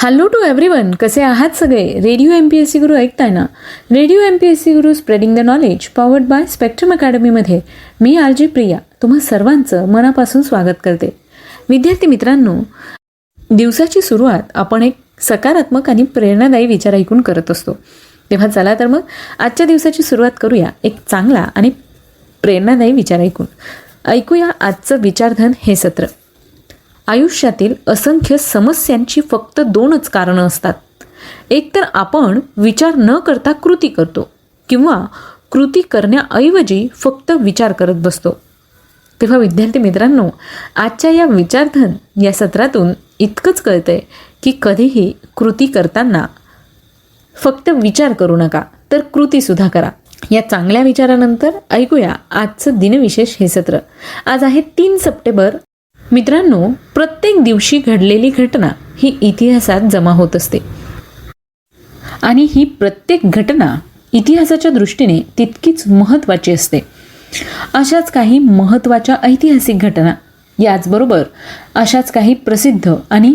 Hello to everyone कसे आहात सगळे? Radio M P S C Guru ऐकताय ना? Radio M P S C Guru spreading the knowledge powered by Spectrum अकॅडमीमध्ये मी R Priya. तुम्हा सर्वांचं मनापासून स्वागत करते. विद्यार्थी मित्रांनो दिवसाची सुरुवात आपण एक सकारात्मक आणि प्रेरणादायी विचार ऐकून करत असतो. तेव्हा चला तर मग आजच्या दिवसाची सुरुवात करूया एक चांगला आणि प्रेरणादायी विचार ऐकून. ऐकूया आजचं विचारधन हे सत्र. आयुष्यातील असंख्य समस्यांची फक्त दोनच कारणं असतात. एक तर आपण विचार न करता कृती करतो किंवा कृती करण्याऐवजी फक्त विचार करत बसतो. तेव्हा विद्यार्थी मित्रांनो आजच्या या विचारधन या सत्रातून इतकंच कळतंय की कधीही कृती करताना फक्त विचार करू नका तर कृतीसुद्धा करा. या चांगल्या विचारानंतर ऐकूया आजचं दिनविशेष हे सत्र. आज आहे तीन सप्टेंबर मित्रांनो प्रत्येक दिवशी घडलेली घटना ही इतिहासात जमा होत असते. आणि ही प्रत्येक घटना इतिहासाच्या दृष्टीने तितकीच महत्त्वाची असते. अशाच काही महत्त्वाच्या ऐतिहासिक घटना याचबरोबर अशाच काही प्रसिद्ध आणि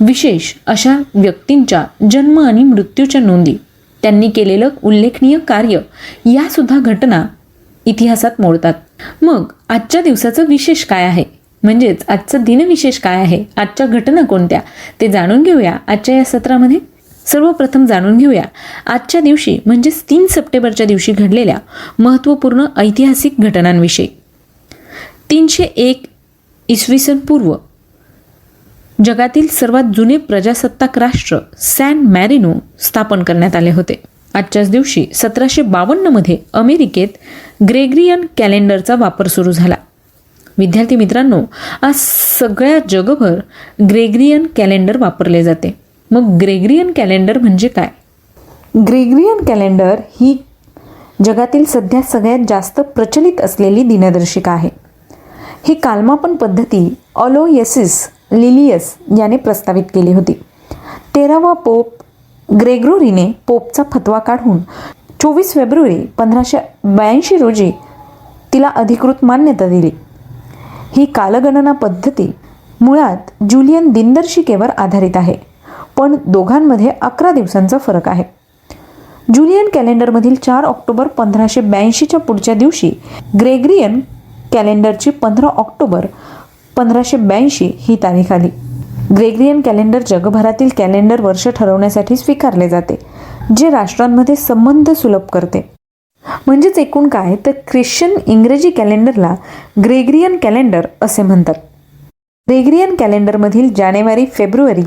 विशेष अशा व्यक्तींच्या जन्म आणि मृत्यूच्या नोंदी त्यांनी केलेलं उल्लेखनीय कार्य यासुद्धा घटना इतिहासात मोडतात. मग आजच्या दिवसाचं विशेष काय आहे? म्हणजेच आजचं दिनविशेष काय आहे? आजच्या घटना कोणत्या? ते जाणून घेऊया आजच्या या सत्रामध्ये. सर्वप्रथम जाणून घेऊया. आजच्या दिवशी म्हणजेच तीन सप्टेंबरच्या दिवशी घडलेल्या महत्त्वपूर्ण ऐतिहासिक घटनांविषयी. तीनशे एक इसवी सन पूर्व जगातील सर्वात जुने प्रजासत्ताक राष्ट्र सॅन मॅरिनो स्थापन करण्यात आले होते. आजच्याच दिवशी सतराशे बावन्नमध्ये अमेरिकेत ग्रेग्रियन कॅलेंडरचा वापर सुरू झाला. विद्यार्थी मित्रांनो आज सगळ्या जगभर ग्रेग्रियन कॅलेंडर वापरले जाते. मग ग्रेग्रियन कॅलेंडर म्हणजे काय? ग्रेग्रियन कॅलेंडर ही जगातील सध्या सगळ्यात जास्त प्रचलित असलेली दिनदर्शिका आहे. ही कालमापन पद्धती ऑलोयसिस लिलियस याने प्रस्तावित केली होती. तेरावा पोप ग्रेग्रोरीने पोपचा फतवा काढून चोवीस फेब्रुवारी पंधराशे ब्याऐंशी रोजी तिला अधिकृत मान्यता दिली. ही कालगणना पद्धती मुळात जुलियन दिनदर्शिकेवर आधारित आहे. पण दोघांमध्ये अकरा दिवसांचा फरक आहे. जुलियन कॅलेंडरमधील चार ऑक्टोबर पंधराशे ब्याऐंशीच्या पुढच्या दिवशी ग्रेग्रियन कॅलेंडरची पंधरा ऑक्टोबर पंधराशे ब्याऐंशी ही तारीख आली. ग्रेग्रियन कॅलेंडर जगभरातील कॅलेंडर वर्ष ठरवण्यासाठी स्वीकारले जाते जे राष्ट्रांमध्ये संबंध सुलभ करते. म्हणजेच एकूण काय? तर ख्रिश्चन इंग्रजी कॅलेंडरला ग्रेग्रियन कॅलेंडर असे म्हणतात. ग्रेग्रियन कॅलेंडरमधील जानेवारी फेब्रुवारी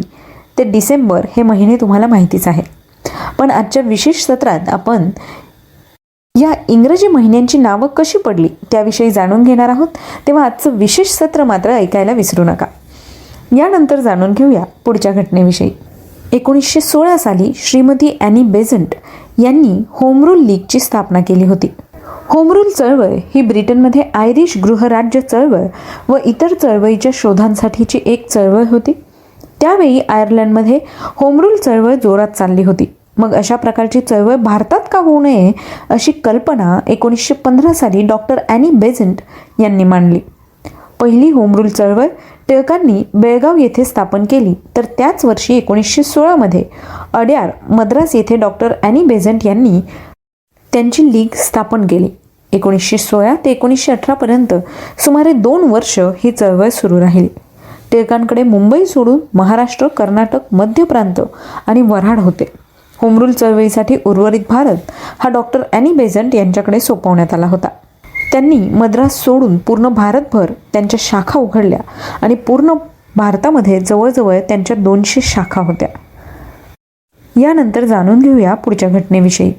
ते डिसेंबर हे महिने तुम्हाला माहितीच आहे पण आजच्या विशेष सत्रात आपण या इंग्रजी महिन्यांची नावं कशी पडली त्याविषयी जाणून घेणार आहोत. तेव्हा आजचं विशेष सत्र मात्र ऐकायला विसरू नका. यानंतर जाणून घेऊया पुढच्या घटनेविषयी. एकोणीसशे सोळा साली श्रीमती ॲनी बेझंट यांनी होमरूल लीगची स्थापना केली होती. होमरूल चळवळ ही ब्रिटनमध्ये आयरिश गृहराज्य चळवळ व इतर चळवळीच्या शोधांसाठीची एक चळवळ होती. त्यावेळी आयर्लंडमध्ये होमरूल चळवळ जोरात चालली होती. मग अशा प्रकारची चळवळ भारतात का होऊ नये अशी कल्पना एकोणीसशे पंधरा साली डॉक्टर ॲनी बेझंट यांनी मांडली. पहिली होमरूल चळवळ टिळकांनी बेळगाव येथे स्थापन केली. तर त्याच वर्षी एकोणीसशे सोळामध्ये अड्यार मद्रास येथे डॉक्टर ॲनी बेझंट यांनी त्यांची लीग स्थापन केली. एकोणीसशे सोळा ते एकोणीसशे अठरापर्यंत सुमारे दोन वर्ष ही चळवळ सुरू राहिली. टिळकांकडे मुंबई सोडून महाराष्ट्र कर्नाटक मध्य प्रांत आणि वऱ्हाड होते. होमरूल चळवळीसाठी उर्वरित भारत हा डॉक्टर ॲनी बेझंट यांच्याकडे सोपवण्यात आला होता. त्यांनी मद्रास सोडून पूर्ण भारतभर त्यांच्या शाखा उघडल्या आणि पूर्ण भारतामध्ये जवळजवळ त्यांच्या दोनशे शाखा होत्या. यानंतर जाणून घेऊया पुढच्या घटनेविषयी.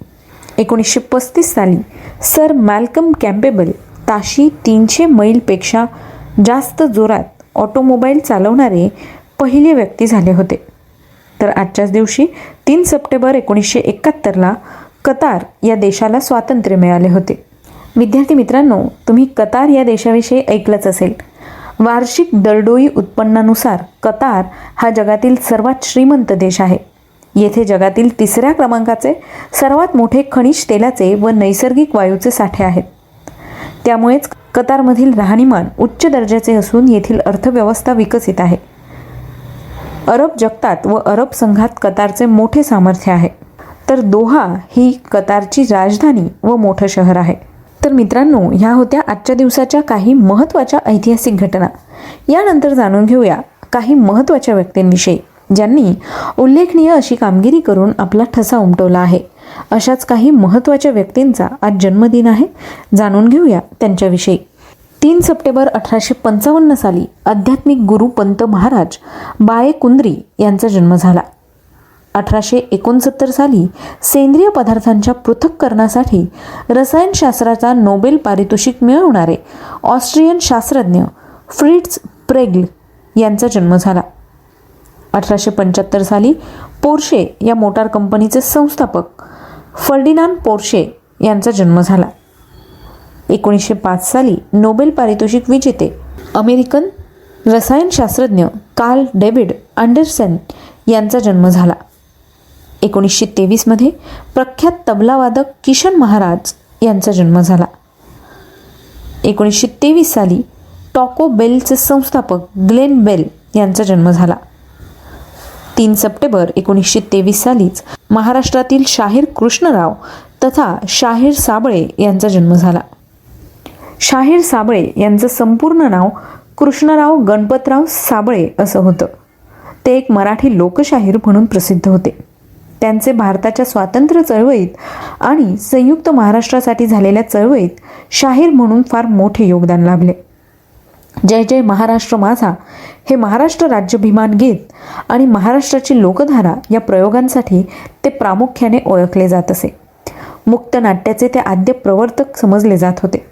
एकोणीसशे पस्तीस साली सर मॅल्कम कॅम्पेबल ताशी तीनशे मैलपेक्षा जास्त जोरात ऑटोमोबाईल चालवणारे पहिले व्यक्ती झाले होते. तर आजच्याच दिवशी तीन सप्टेंबर एकोणीसशे एकाहत्तरला कतार या देशाला स्वातंत्र्य मिळाले होते. विद्यार्थी मित्रांनो तुम्ही कतार या देशाविषयी ऐकलंच असेल. वार्षिक दरडोई उत्पन्नानुसार कतार हा जगातील सर्वात श्रीमंत देश आहे. येथे जगातील तिसऱ्या क्रमांकाचे सर्वात मोठे खनिज तेलाचे व नैसर्गिक वायूचे साठे आहेत. त्यामुळेच कतारमधील राहणीमान उच्च दर्जाचे असून येथील अर्थव्यवस्था विकसित आहे. अरब जगतात व अरब संघात कतारचे मोठे सामर्थ्य आहे. तर दोहा ही कतारची राजधानी व मोठं शहर आहे. तर मित्रांनो ह्या होत्या आजच्या दिवसाच्या काही महत्त्वाच्या ऐतिहासिक घटना. यानंतर जाणून घेऊया काही महत्त्वाच्या व्यक्तींविषयी ज्यांनी उल्लेखनीय अशी कामगिरी करून आपला ठसा उमटवला आहे. अशाच काही महत्त्वाच्या व्यक्तींचा आज जन्मदिन आहे जाणून घेऊया त्यांच्याविषयी. तीन सप्टेंबर अठराशे पंचावन्न साली आध्यात्मिक गुरु पंत महाराज बाळे कुंद्री यांचा जन्म झाला. अठराशे एकोणसत्तर साली सेंद्रिय पदार्थांच्या पृथक्करणासाठी रसायनशास्त्राचा नोबेल पारितोषिक मिळवणारे ऑस्ट्रियन शास्त्रज्ञ फ्रिट्स प्रेग्ल यांचा जन्म झाला. अठराशे पंच्याहत्तर साली पोर्शे या मोटार कंपनीचे संस्थापक फर्डिनांड पोर्शे यांचा जन्म झाला. एकोणीसशे पाच साली नोबेल पारितोषिक विजेते अमेरिकन रसायनशास्त्रज्ञ कार्ल डेव्हिड अँडरसन यांचा जन्म झाला. एकोणीसशे तेवीसमध्ये प्रख्यात तबलावादक किशन महाराज यांचा जन्म झाला. एकोणीसशे तेवीस साली टॉको बेलचे संस्थापक ग्लेन बेल यांचा जन्म झाला. तीन सप्टेंबर एकोणीसशे तेवीस सालीच महाराष्ट्रातील शाहीर कृष्णराव तथा शाहीर साबळे यांचा जन्म झाला. शाहीर साबळे यांचं संपूर्ण नाव कृष्णराव गणपतराव साबळे असं होतं. ते एक मराठी लोकशाहीर म्हणून प्रसिद्ध होते. त्यांचे भारताच्या स्वातंत्र्य चळवळीत आणि संयुक्त महाराष्ट्रासाठी झालेल्या चळवळीत शाहीर म्हणून फार मोठे योगदान लाभले. जय जय महाराष्ट्र माझा हे महाराष्ट्र राज्याभिमान गीत आणि महाराष्ट्राची लोकधारा या प्रयोगांसाठी ते प्रामुख्याने ओळखले जात असे. मुक्त नाट्याचे ते आद्य प्रवर्तक समजले जात होते.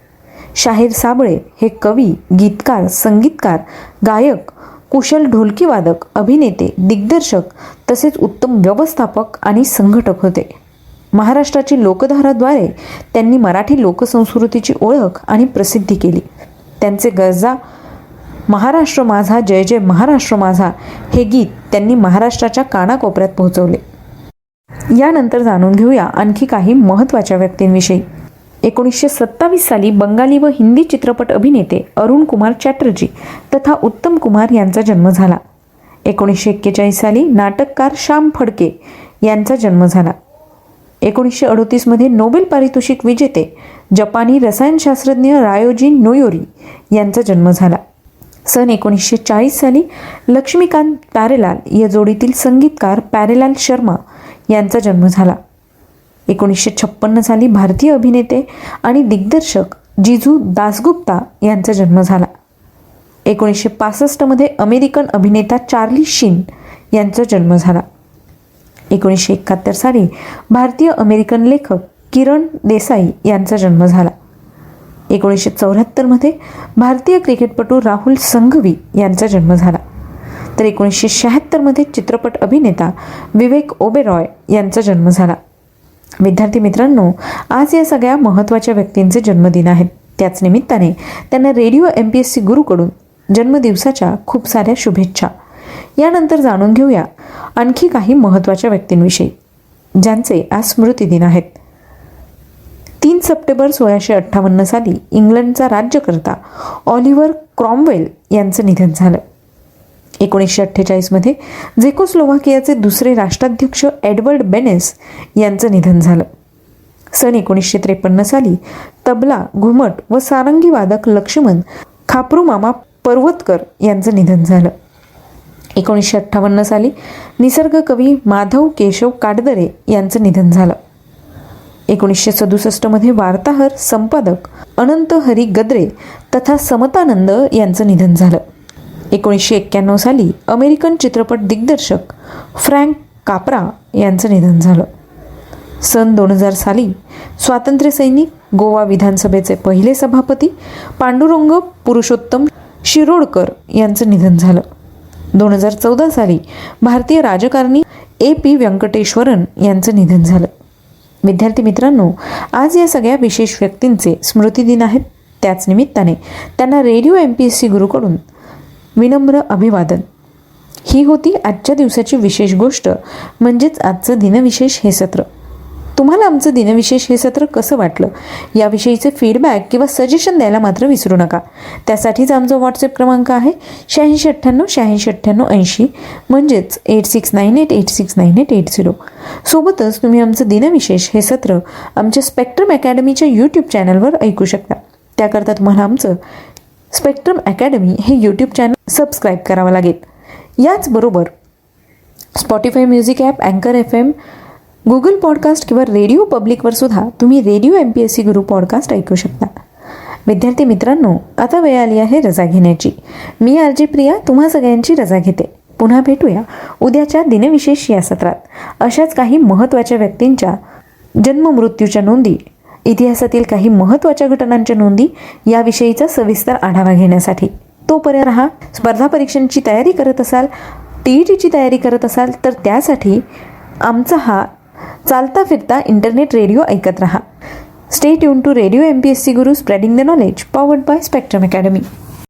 शाहीर साबळे हे कवी गीतकार संगीतकार गायक कुशल ढोलकीवादक अभिनेते दिग्दर्शक तसेच उत्तम व्यवस्थापक आणि संघटक होते. महाराष्ट्राची लोकधाराद्वारे त्यांनी मराठी लोकसंस्कृतीची ओळख आणि प्रसिद्धी केली. त्यांचे गरजा महाराष्ट्र माझा जय जय महाराष्ट्र माझा हे गीत त्यांनी महाराष्ट्राच्या कानाकोपऱ्यात पोहोचवले. यानंतर जाणून घेऊया आणखी काही महत्त्वाच्या व्यक्तींविषयी. एकोणीसशे सत्तावीस साली बंगाली व हिंदी चित्रपट अभिनेते अरुण कुमार चॅटर्जी तथा उत्तम कुमार यांचा जन्म झाला. एकोणीसशे एक्केचाळीस साली नाटककार श्याम फडके यांचा जन्म झाला. एकोणीसशे अडोतीसमध्ये नोबेल पारितोषिक विजेते जपानी रसायनशास्त्रज्ञ रायोजी नोयोरी यांचा जन्म झाला. सन एकोणीसशे चाळीस साली लक्ष्मीकांत प्यारेलाल या जोडीतील संगीतकार प्यारेलाल शर्मा यांचा जन्म झाला. एकोणीसशे छप्पन्न साली भारतीय अभिनेते आणि दिग्दर्शक जिजू दासगुप्ता यांचा जन्म झाला. एकोणीसशे पासष्टमध्ये अमेरिकन अभिनेता चार्ली शिन यांचा जन्म झाला. एकोणीसशे एकाहत्तर साली भारतीय अमेरिकन लेखक किरण देसाई यांचा जन्म झाला. एकोणीसशे चौऱ्याहत्तरमध्ये भारतीय क्रिकेटपटू राहुल संघवी यांचा जन्म झाला. तर एकोणीसशे शहात्तरमध्ये चित्रपट अभिनेता विवेक ओबेरॉय यांचा जन्म झाला. विद्यार्थी मित्रांनो आज या सगळ्या महत्त्वाच्या व्यक्तींचे जन्मदिन आहेत त्याच निमित्ताने त्यांना radio M P S C गुरुकडून जन्मदिवसाच्या खूप साऱ्या शुभेच्छा. यानंतर जाणून घेऊया आणखी काही महत्त्वाच्या व्यक्तींविषयी ज्यांचे आज स्मृतिदिन आहेत. तीन सप्टेंबर सोळाशे अठ्ठावन्न साली इंग्लंडचा राज्यकर्ता ऑलिव्हर क्रॉमवेल यांचं निधन झालं. एकोणीसशे अठ्ठेचाळीसमध्ये झेकोस्लोव्हाकियाचे दुसरे राष्ट्राध्यक्ष एडवर्ड बेनेस यांचं निधन झालं. सन एकोणीसशे त्रेपन्न साली तबला घुमट व सारंगी वादक लक्ष्मण खापरूमामा पर्वतकर यांचं निधन झालं. एकोणीसशे अठ्ठावन्न साली निसर्ग कवी माधव केशव काटदरे यांचं निधन झालं. एकोणीसशे सदुसष्टमध्ये वार्ताहर संपादक अनंत हरी गद्रे तथा समतानंद यांचं निधन झालं. एकोणीसशे एक्क्याण्णव साली अमेरिकन चित्रपट दिग्दर्शक फ्रँक कापरा यांचं निधन झालं. सन दोन हजार साली स्वातंत्र्यसैनिक गोवा विधानसभेचे पहिले सभापती पांडुरंग पुरुषोत्तम शिरोडकर यांचं निधन झालं. दोन हजार चौदा साली भारतीय राजकारणी ए पी व्यंकटेश्वरन यांचं निधन झालं. विद्यार्थी मित्रांनो आज या सगळ्या विशेष व्यक्तींचे स्मृतिदिन आहेत. त्याच निमित्ताने त्यांना radio M P S C गुरुकडून विनम्र अभिवादन. ही होती आजच्या दिवसाची विशेष गोष्ट म्हणजेच आजचं दिनविशेष हे सत्र. तुम्हाला आमचं दिनविशेष हे सत्र कसं वाटलं? याविषयीचे फीडबॅक किंवा सजेशन द्यायला मात्र विसरू नका. त्यासाठीच आमचा व्हॉट्सअप क्रमांक आहे शहाऐंशी अठ्ठ्याण्णव शहाऐंशी अठ्ठ्याण्णव ऐंशी म्हणजेच eight six nine eight eight six nine eight eight zero सोबतच तुम्ही आमचं दिनविशेष हे सत्र आमच्या स्पेक्ट्रम अकॅडमीच्या यूट्यूब चॅनलवर ऐकू शकता. त्याकरता तुम्हाला आमचं स्पेक्ट्रम अकॅडमी हे यूट्यूब चॅनल सबस्क्राईब करावं लागेल. याचबरोबर स्पॉटीफाय म्युझिक ॲप अँकर एफ एम गुगल पॉडकास्ट किंवा रेडिओ पब्लिकवर सुद्धा तुम्ही radio M P S C guru podcast ऐकू शकता. विद्यार्थी मित्रांनो आता वेळ आली आहे रजा घेण्याची. मी आरजी प्रिया तुम्हा सगळ्यांची रजा घेते. पुन्हा भेटूया उद्याच्या दिनविशेष या सत्रात. अशाच काही महत्त्वाच्या व्यक्तींच्या जन्ममृत्यूच्या नोंदी इतिहासातील काही महत्त्वाच्या घटनांच्या नोंदी याविषयीचा सविस्तर आढावा घेण्यासाठी. तोपर्यंत राहा स्पर्धा परीक्षांची तयारी करत असाल टी ई टीची तयारी करत असाल तर त्यासाठी आमचा हा चालता फिरता इंटरनेट रेडिओ ऐकत रहा. Stay tune to radio M P S C guru spreading the knowledge powered by spectrum academy